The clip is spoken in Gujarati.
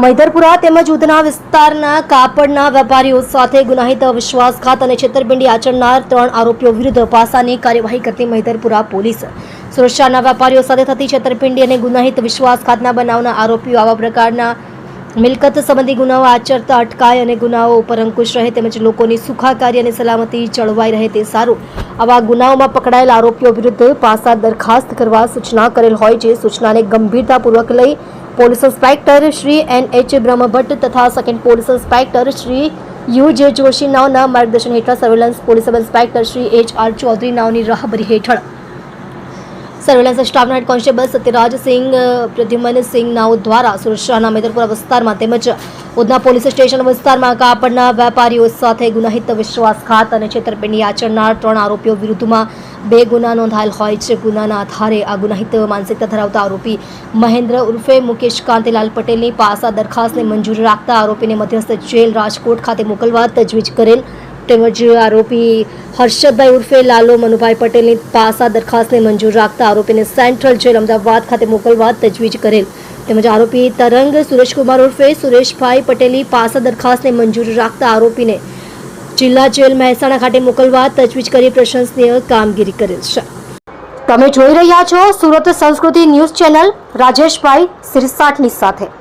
મૈદરપુરા તેમજ ઉધના વિસ્તારના કાપડના વેપારીઓ સાથે ગુનાહિત વિશ્વાસઘાત અને છેતરપિંડી આચરનાર ત્રણ આરોપીઓ વિરુદ્ધ પાસાની કાર્યવાહી કરતી મૈધરપુરા પોલીસ. સુરક્ષાના વેપારીઓ સાથે થતી છેતરપિંડી અને ગુનાહિત વિશ્વાસઘાતના બનાવના આરોપીઓ આવા પ્રકારના મિલકત સંબંધી ગુનાઓ આચરતા અટકાય અને ગુનાઓ ઉપર અંકુશ રહે તેમજ લોકોની સુખાકારી અને સલામતી જળવાઈ રહે તે સારું. આવા ગુનાઓમાં પકડાયેલા આરોપીઓ વિરુદ્ધ પાસા દરખાસ્ત કરવા સૂચના કરેલ હોય છે. સૂચનાને ગંભીરતાપૂર્વક લઈ police inspector Shri N H Brahmbhatt તથા second police inspector Shri U J Joshi નાવના માર્ગદર્શન હેઠળ surveillance police sub inspector Shri H R Chaudhary નાવની રાહબરી હેઠળ સર્વેલન્સ સ્ટાફના હેડ કોન્સ્ટેબલ સત્યરાજસિંહ પ્રદ્યુમનસિંહ નાઉ દ્વારા સુરક્ષાના મેદરપુરા વિસ્તારમાં તેમજ ઉધના પોલીસ સ્ટેશન વિસ્તારમાં કાપડના વેપારીઓ સાથે ગુનાહિત વિશ્વાસઘાત અને છેતરપિંડી આચરનાર ત્રણ આરોપીઓ વિરુદ્ધમાં બે ગુના નોંધાયેલ હોય છે. ગુનાના આધારે આ ગુનાહિત માનસિકતા ધરાવતા આરોપી મહેન્દ્ર ઉર્ફે મુકેશ કાંતિલાલ પટેલની પાસા દરખાસ્તને મંજૂરી રાખતા આરોપીને મધ્યસ્થ જેલ રાજકોટ ખાતે મોકલવા તજવીજ કરેલ તેમજ આરોપી હર્ષદભાઈ ઉર્ફે લાલો મનુભાઈ પટેલની પાસા દરખાસ્તને મંજૂર રાખતા આરોપીને સેન્ટ્રલ જેલ અમદાવાદ ખાતે મોકલવા તજવીજ કરેલ. તેમજ આરોપી તરંગ સુરેશકુમાર ઉર્ફે સુરેશભાઈ પટેલની પાસા દરખાસ્તને મંજૂર રાખતા આરોપીને જિલ્લા જેલ મહેસાણા ખાતે મોકલવા તજવીજ કરી પ્રશંસનીય કામગીરી કરેલ છે. તમે જોઈ રહ્યા છો સુરત સંસ્કૃતિ ન્યૂઝ ચેનલ રાજેશભાઈ સિરસાટની સાથે.